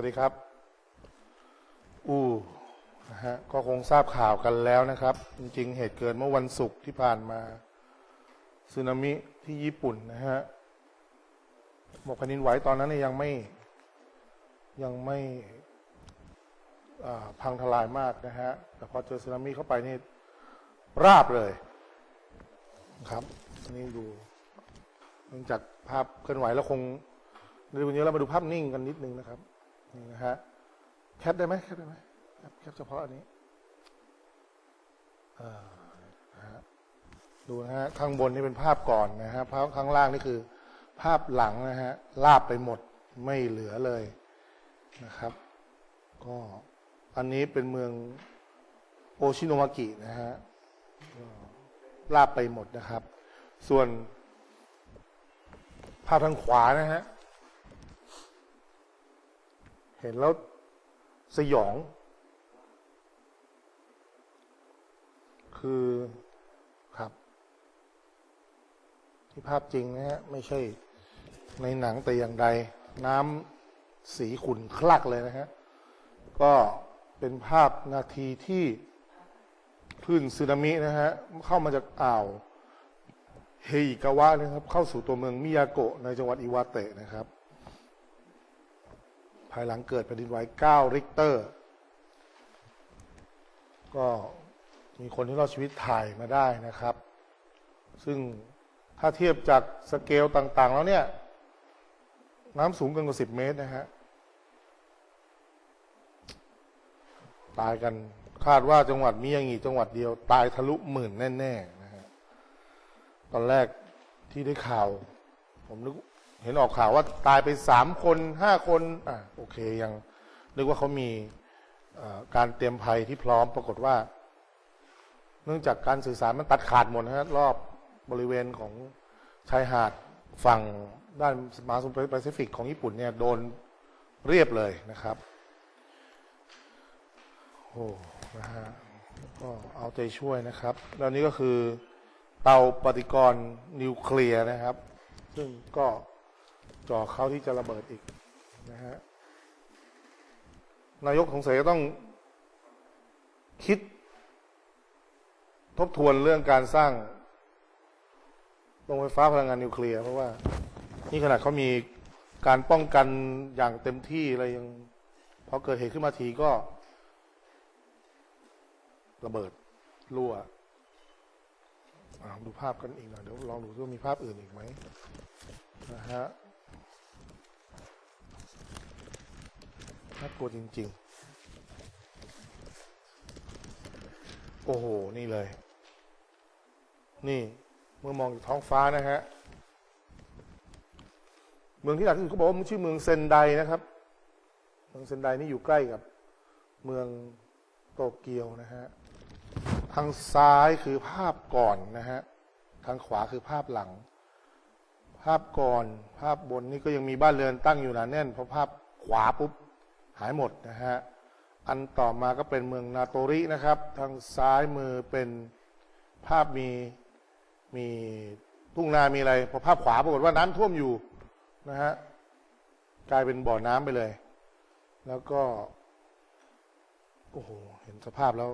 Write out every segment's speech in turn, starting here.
วัสดีครับ อู้นะฮะก็คงทราบข่าวกันแล้วนะครับ จริงๆ เหตุเกิดเมื่อวันศุกร์ที่ผ่านมาสึนามิที่ญี่ปุ่นนะฮะบอกแผ่นดินไหวตอนนั้นยังไม่ยังไม่พังทลายมากนะฮะ แต่พอเจอสึนามิเข้าไปนี่ราบเลยครับนี่ดูเนื่องจากภาพเคลื่อนไหวแล้วคงดูวันนี้เรามาดูภาพนิ่งกันนิดนึงนะครับ นี่นะฮะแคปได้ไหมแคปได้ไหมแคปเฉพาะอันนี้ดูนะฮะข้างบนนี่เป็นภาพก่อนนะฮะภาพข้างล่างนี่คือ ภาพหลังนะฮะลาบไปหมดไม่เหลือเลยนะครับ ก็อันนี้เป็นเมืองโอชิโนมากินะฮะลาบไปหมดนะครับ ส่วนภาพทางขวานะฮะ เห็นแล้วสยอง คือครับที่ภาพจริงนะฮะไม่ใช่ในหนังแต่อย่างใด น้ำสีขุ่นคลักเลยนะฮะก็เป็นภาพนาทีที่คลื่นสึนามินะฮะเข้ามาจากอ่าวเฮอิกาวะนะครับ เข้าสู่ตัวเมืองมิยาโกะในจังหวัดอิวาเตะนะครับ ภายหลังเกิดแผ่นดินไหว9ริกเตอร์ ก็มีคนที่รอดชีวิตถ่ายมาได้นะครับ ซึ่งถ้าเทียบจากสเกลต่างๆ แล้วเนี่ย น้ำสูงเกินกว่า 10 เมตรนะฮะ ตายกันคาดว่าจังหวัดมิยางิจังหวัดเดียว ตายทะลุหมื่นแน่ ๆ นะฮะ ตอนแรกที่ได้ข่าว ผมนึก เห็นออกข่าวว่าตายไปสามคนห้าคนอะโอเคยังนึกว่าเขามีการเตรียมภัยที่พร้อมปรากฏว่า เนื่องจากการสื่อสารมันตัดขาดหมดนะฮะรอบบริเวณของชายหาดฝั่งด้านมหาสมุทรแปซิฟิกของญี่ปุ่นเนี่ยโดนเรียบเลยนะครับโอ้นะฮะก็เอาใจช่วยนะครับ แล้วนี้ก็คือเตาปฏิกรณ์นิวเคลียร์นะครับ ซึ่งก็ จ่อเขาที่จะระเบิดอีกนะฮะนายกสงสัยต้องคิด ทบทวนเรื่องการสร้างโรงไฟฟ้าพลังงานนิวเคลียร์เพราะว่า นี่ขนาดเขามีการป้องกันอย่างเต็มที่อะไรยังพอเกิดเหตุขึ้นมาทีก็ ระเบิดรั่วอ่าดูภาพกันอีกหน่อยเดี๋ยวลองดูว่ามีภาพอื่นอีกไหมนะฮะ น่ากลัวจริง ๆ โอ้โห นี่เลย นี่ เมื่อมองจากท้องฟ้านะฮะ เมืองที่หลักที่สุดเขาบอกว่ามันชื่อเมืองเซนไดนะครับ เมืองเซนไดนี่อยู่ใกล้กับ เมืองโตเกียวนะฮะ ทางซ้ายคือภาพก่อนนะฮะ ทางขวาคือภาพหลัง ภาพก่อน ภาพบนนี่ก็ยังมีบ้านเรือนตั้งอยู่หนาแน่นพอภาพขวาปุ๊บ หายหมดนะฮะ อันต่อมาก็เป็นเมืองนาโตรินะครับ ทางซ้ายมือเป็นภาพมีมีทุ่งนามีอะไร พอภาพขวาปรากฏว่าน้ำท่วมอยู่นะฮะ กลายเป็นบ่อน้ำไปเลย แล้วก็ โอ้โห เห็นสภาพแล้ว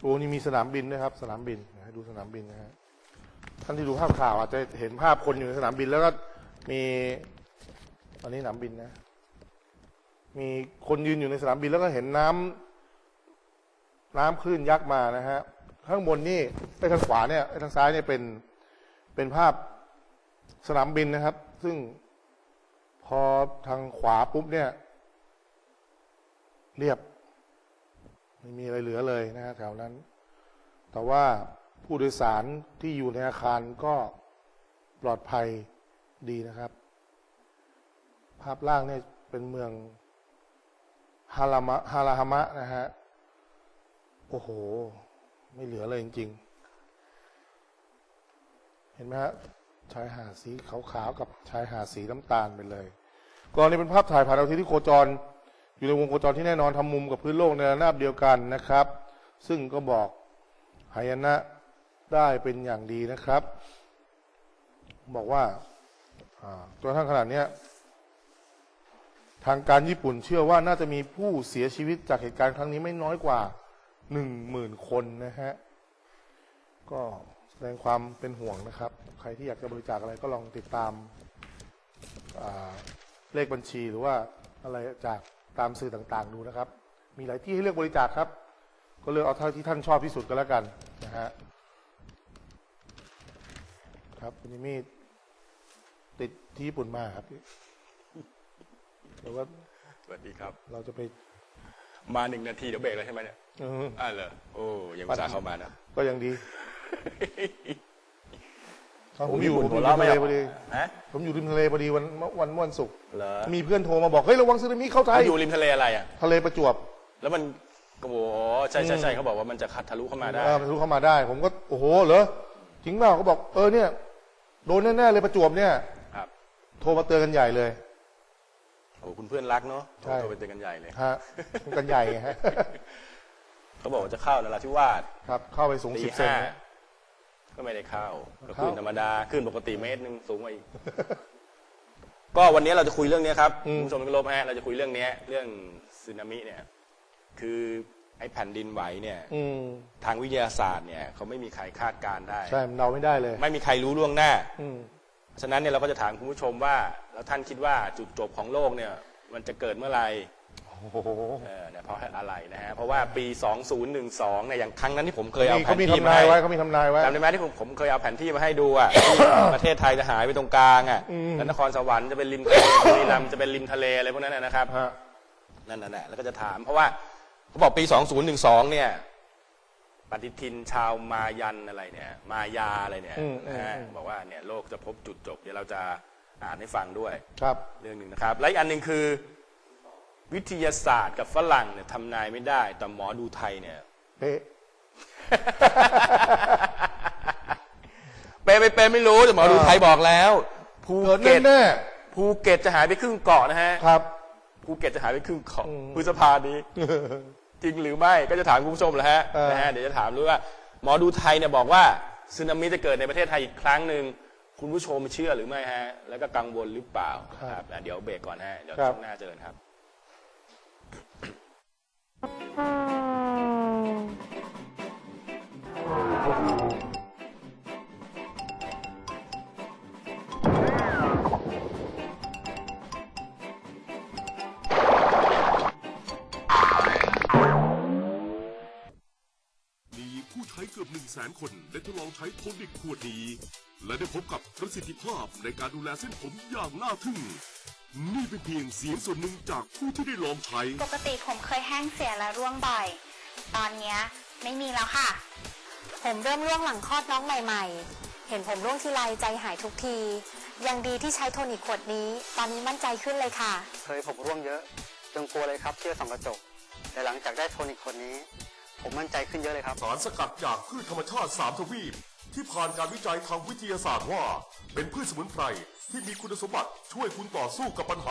โอ้นี่มีสนามบินด้วยครับ สนามบินนะให้ดูสนามบินนะฮะท่านที่ดูภาพข่าวอาจจะเห็นภาพคนอยู่ในสนามบินแล้วก็มีอันนี้สนามบินนะ มีคนยืนอยู่ในสนามบินแล้วก็เห็นน้ำน้ำคลื่นยักษ์มานะฮะข้างบนนี่ไปทางขวาเนี่ยไปทางซ้ายเนี่ยเป็นเป็นภาพสนามบินนะครับ ซึ่งพอทางขวาปุ๊บเนี่ย เรียบ ไม่มีอะไรเหลือเลยนะฮะแถวนั้น แต่ว่าผู้โดยสารที่อยู่ในอาคารก็ปลอดภัยดีนะครับ ภาพล่างเนี่ยเป็นเมือง ฮารามะฮาราฮามะนะฮะ โอ้โห ไม่เหลือเลยจริง ๆ เห็นไหมฮะชายหาดสีขาวๆกับชายหาดสีน้ำตาลไปเลยกรณีเป็นภาพถ่ายผ่านดาวเทียมที่โคจร อยู่ในวงโคจรที่แน่นอนทำมุมกับพื้นโลกในระนาบเดียวกันนะครับ ซึ่งก็บอกหายนะได้เป็นอย่างดีนะครับ บอกว่าอ่าจนทั่งขนาดเนี้ย ทางการญี่ปุ่นเชื่อว่าน่าจะมีผู้เสียชีวิตจากเหตุการณ์ครั้งนี้ไม่น้อยกว่าหนึ่งหมื่นคนนะฮะ ก็แสดงความเป็นห่วงนะครับ ใครที่อยากจะบริจาคอะไรก็ลองติดตามาเลขบัญชีหรือว่าอะไรจากตามสื่อต่างๆ ดูนะครับ มีหลายที่ให้เลือกบริจาคครับ ก็เลือกเอาเท่าที่ท่านชอบที่สุดก็แล้วกันนะฮะครับคุณจิมมี่ติดที่ญี่ปุ่นมาครับ แต่ว่าสวัสดีครับ เราจะไปมาหนึ่งนาทีเดี๋ยวเบรกแล้วใช่ไหมเนี่ยเอออ่าเหรอโอ้ยังอุตส่าห์เข้ามานะก็ยังดีตอนผมอยู่โอ้ผมญี่อยู่ปุ่นริมทะเลหัพวอเราะไม่ดีออกฮะผมอยู่ริมทะเลพอดีวันวันวันศุกร์เหรอมีเพื่อนโทรมาบอกเฮ้ยระวังสึนามิเข้าไทยเขาอยู่ริมทะเลอะไรอะทะเลประจวบ แล้วมันโอ้โหใช่ใช่ใช่เขาบอกว่ามันจะขัดทะลุเข้ามาได้เออมันทะลุเข้ามาได้ ผมก็โอ้โหเหรอจริงเปล่าเขาบอกเออเนี่ยโดนแน่ๆเลยประจวบเนี่ยครับโทรมาเตือนกันใหญ่เลยโอ้คุณเพื่อนรักเนาะใช่โทรไปเตือนกันใหญ่เลยฮะกันใหญ่ไงฮะเขาบอกว่าจะเข้านราธิวาสครับ เข้าไปสูงตีสิบเซนห้านะก็ไม่ได้เข้าก็เข้าขึ้นธรรมดาขึ้นปกติเมตรหนึ่งสูงกว่าอีกก็วันนี้เราจะคุยเรื่องนี้ครับอืมคุณผู้ชมที่เคารพฮะเราจะคุยเรื่องนี้เรื่องสึนามิเนี่ย คือไอ้แผ่นดินไหวเนี่ยอืมทางวิทยาศาสตร์เนี่ยเขาไม่มีใครคาดการณ์ได้ ใช่มันเดาไม่ได้เลย ไม่มีใครรู้ล่วงหน้าอืม ฉะนั้นเนี่ยเราก็จะถามคุณผู้ชมว่า แล้วท่านคิดว่าจุดจบของโลกเนี่ยมันจะเกิดเมื่อไหร่โอ้โหเออเนี่ยเพราะอะไรนะฮะเพราะว่าปี 2012เนี่ยอย่างครั้งนั้นที่ผมเคยเอามีแผเขานมีที่ทำมานายให้ไว้เขามีทำนายไว้ จำได้ไหมที่ผมผมเคยเอาแผนที่มาให้ดูอะ ที่ประเทศไทยจะหายไปตรงกลางอะอืม แล้วนครสวรรค์จะเป็นริมทะเลบุรีรัมย์จะเป็นริมทะเลอะไรพวกนั้นนะนะครับ ฮะนั่นน่ะแหละแล้วก็จะถามเพราะว่าเขาบอกปี 2012 เนี่ย ปฏิทินชาวมายันอะไรเนี่ย มายาอะไรเนี่ยอืมนะฮะอืม บอกว่าเนี่ยโลกจะพบจุดจบ เดี๋ยวเราจะอ่านให้ฟังด้วย ครับ เรื่องหนึ่งนะครับ และอีกอันหนึ่งคือ วิทยาศาสตร์กับฝรั่งเนี่ยทำนายไม่ได้ แต่หมอดูไทยเนี่ย เป๊ะเปย์ไม่เปย์ไม่รู้แต่หมอดูไทยบอกแล้วภูเกิดเก็ตแน่ภูเก็ตจะหายไปครึ่งเกาะนะฮะๆครับ ภูเก็ตจะหายไปครึ่งเกาะอืมพฤษภานี้ จริงหรือไม่ก็จะถามคุณผู้ชมแหละฮะเออ นะฮะเดี๋ยวจะถามด้วยว่า หมอดูไทยเนี่ยบอกว่าสึนามิจะเกิดในประเทศไทยอีกครั้งหนึ่งคุณผู้ชมเชื่อหรือไม่ฮะ แล้วก็กังวลหรือเปล่าครับอะเดี๋ยวเบรกก่อนฮะเดี๋ยวช่วงหน้าเจอกันครับมี แสนคนได้ทดลองใช้โทนิกขวดนี้ และได้พบกับประสิทธิภาพในการดูแลเส้นผมอย่างน่าทึ่ง นี่เป็นเพียงเสียงส่วนหนึ่งจากผู้ที่ได้ลองใช้ ปกติผมเคยแห้งเสียและร่วงบ่อย ตอนเนี้ยไม่มีแล้วค่ะ ผมเริ่มร่วงหลังคลอดน้องใหม่ ๆ เห็นผมร่วงทีไรใจหายทุกที ยังดีที่ใช้โทนิกขวดนี้ ตอนนี้มั่นใจขึ้นเลยค่ะ เคยผมร่วงเยอะจนกลัวเลยครับที่จะส่องกระจก แต่หลังจากได้โทนิกคนนี้ ผมมั่นใจขึ้นเยอะเลยครับ สารสกัดจากพืชธรรมชาติ 3 ทวีป ที่ผ่านการวิจัยทางวิทยาศาสตร์ว่า เป็นพืชสมุนไพรที่มีคุณสมบัติช่วยคุณต่อสู้กับปัญหา